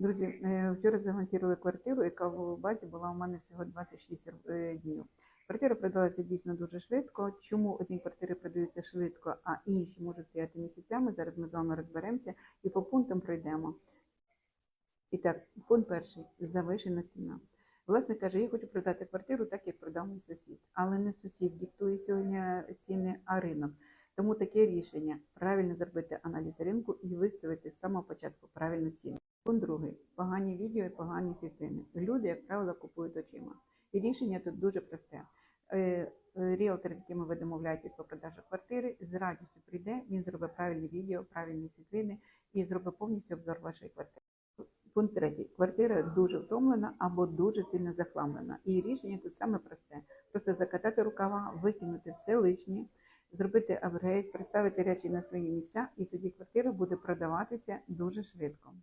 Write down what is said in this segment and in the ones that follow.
Друзі, е, вчора зафінансували квартиру, яка в базі була у мене всього 26 е, днів. Квартира продалася дійсно дуже швидко. Чому одні квартири продаються швидко, а інші можуть стояти місяцями? Зараз ми з вами розберемося і по пунктам пройдемо. І так, пункт перший завишена ціна. Власник каже, я хочу продати квартиру так, як продав мій сусід. Але не сусід диктує сьогодні ціни, а ринок. Тому таке рішення правильно зробити аналіз ринку і виставити з самого початку правильну ціну. Пункт другий погані відео і погані світлини. Люди, як правило, купують очима. І рішення тут дуже просте. Е, е, Ріелтор, з яким ви домовляєтесь по продажу квартири, з радістю прийде, він зробить правильне відео, правильні світлини і зробить повністю обзор вашої квартири. Пункт третій. Квартира дуже втомлена або дуже сильно захламлена. І рішення тут саме просте: просто закатати рукава, викинути все лишнє, зробити апгрейд, представити речі на свої місця, і тоді квартира буде продаватися дуже швидко.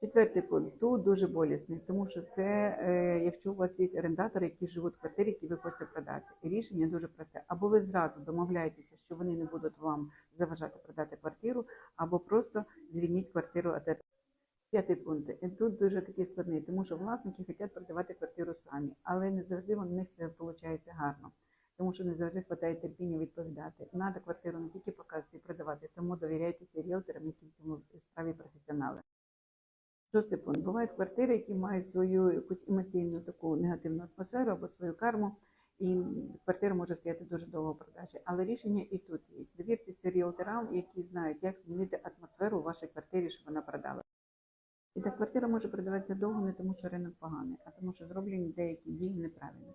Четвертий пункт тут дуже болісний, тому що це е, якщо у вас є орендатори, які живуть в квартирі, які ви хочете продати. Рішення дуже просте. Або ви зразу домовляєтеся, що вони не будуть вам заважати продати квартиру, або просто звільніть квартиру від П'ятий пункт. Тут дуже такий складний, тому що власники хочуть продавати квартиру самі, але не завжди у них це виходить гарно, тому що не завжди вистачає терпіння відповідати. Надо квартиру не тільки показувати і продавати, тому довіряйтеся ріелторам, які в цьому справі професіонали. Шостий пункт. Бувають квартири, які мають свою якусь емоційну таку негативну атмосферу або свою карму, і квартира може стояти дуже довго в продажі. Але рішення і тут є. Довіртеся ріелторам, які знають, як змінити атмосферу у вашій квартирі, щоб вона продала. І так квартира може продаватися довго не тому, що ринок поганий, а тому, що зроблені деякі дії неправильно.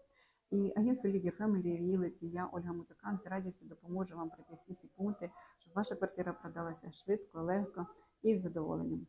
І агентство Leader Family, Рілиці, я, Ольга Музикант, з радістю допоможе вам пройти всі ці пункти, щоб ваша квартира продалася швидко, легко і з задоволенням.